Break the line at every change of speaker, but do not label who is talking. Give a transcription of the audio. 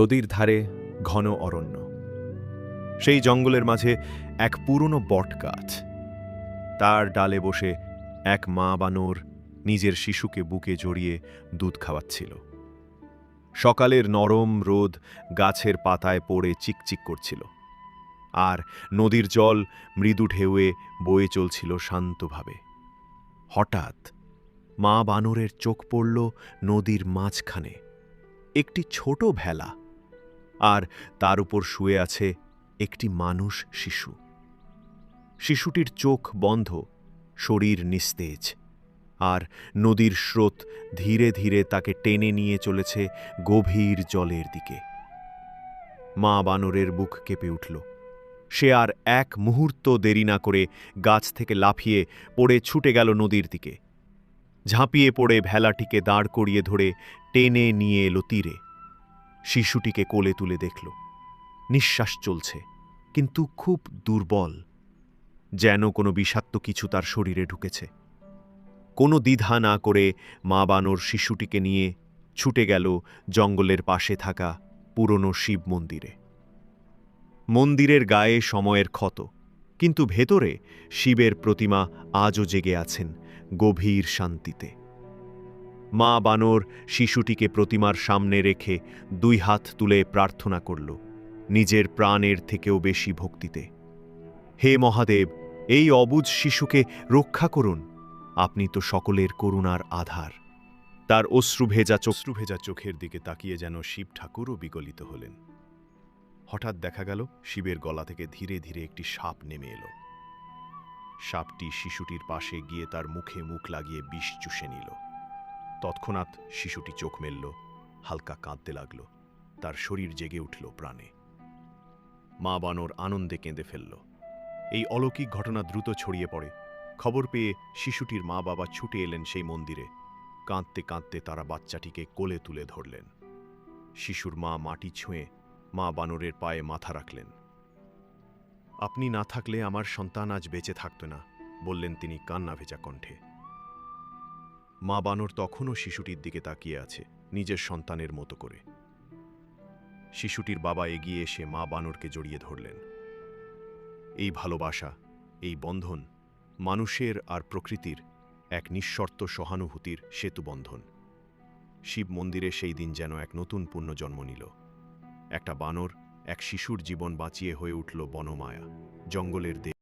নদীর ধারে ঘন অরণ্য। সেই জঙ্গলের মাঝে এক পুরনো বটগাছ। তার ডালে বসে এক মা বানর নিজের শিশুকে বুকে জড়িয়ে দুধ খাওয়াচ্ছিল। সকালের নরম রোদ গাছের পাতায় পড়ে চিকচিক করছিল আর নদীর জল মৃদু ঢেউয়ে বয়ে চলছিল শান্তভাবে। হঠাৎ মা বানরের চোখ পড়ল নদীর মাঝখানে। একটি ছোট ভেলা আর তার উপর শুয়ে আছে একটি মানুষ শিশু। শিশুটির চোখ বন্ধ, শরীর নিস্তেজ, আর নদীর স্রোত ধীরে ধীরে তাকে টেনে নিয়ে চলেছে গভীর জলের দিকে। মা বানরের বুক কেঁপে উঠল। সে আর এক মুহূর্ত দেরি না করে গাছ থেকে লাফিয়ে পড়ে ছুটে গেল নদীর দিকে। ঝাঁপিয়ে পড়ে ভেলাটিকে দাঁড় করিয়ে ধরে টেনে নিয়ে এলো তীরে। শিশুটিকে কোলে তুলে দেখল। নিঃশ্বাস চলছে, কিন্তু খুব দুর্বল। যেন কোনো বিষাক্ত কিছু তার শরীরে ঢুকেছে। কোনো দ্বিধা না করে মা বানর শিশুটিকে নিয়ে ছুটে গেল জঙ্গলের পাশে থাকা পুরনো শিব মন্দিরে। মন্দিরের গায়ে সময়ের ক্ষত, কিন্তু ভেতরে শিবের প্রতিমা আজও জেগে আছেন গভীর শান্তিতে। মা বানর শিশুটিকে প্রতিমার সামনে রেখে দুই হাত তুলে প্রার্থনা করল, নিজের প্রাণের থেকেও বেশি ভক্তিতে। হে মহাদেব, এই অবুজ শিশুকে রক্ষা করুন। আপনি তো সকলের করুণার আধার। তার অশ্রুভেজা চশ্রুভেজা চোখের দিকে তাকিয়ে যেন শিব ঠাকুরও বিগলিত হলেন। হঠাৎ দেখা গেল, শিবের গলা থেকে ধীরে ধীরে একটি সাপ নেমে এলো। সাপটি শিশুটির পাশে গিয়ে তার মুখে মুখ লাগিয়ে বিষ চুষে নিল। তৎক্ষণাৎ শিশুটি চোখ মেলল, হালকা কাঁদতে লাগল, তার শরীর জেগে উঠল প্রাণে। মা বানর আনন্দে কেঁদে ফেলল। এই অলৌকিক ঘটনা দ্রুত ছড়িয়ে পড়ে। খবর পেয়ে শিশুটির মা বাবা ছুটে এলেন সেই মন্দিরে। কাঁদতে কাঁদতে তারা বাচ্চাটিকে কোলে তুলে ধরলেন। শিশুর মা মাটি ছুঁয়ে মা বানরের পায়ে মাথা রাখলেন। আপনি না থাকলে আমার সন্তান আজ বেঁচে থাকত না, বললেন তিনি কান্না ভেজা কণ্ঠে। মা বানর তখনও শিশুটির দিকে তাকিয়ে আছে, নিজের সন্তানের মতো করে। শিশুটির বাবা এগিয়ে এসে মা বানরকে জড়িয়ে ধরলেন। এই ভালোবাসা, এই বন্ধন মানুষের আর প্রকৃতির এক নিঃশর্ত সহানুভূতির সেতুবন্ধন শিব মন্দিরে সেই দিন যেন এক নতুন পুণ্য জন্ম নিল। একটা বানর এক শিশুর জীবন বাঁচিয়ে হয়ে উঠল বনমায়া, জঙ্গলের দে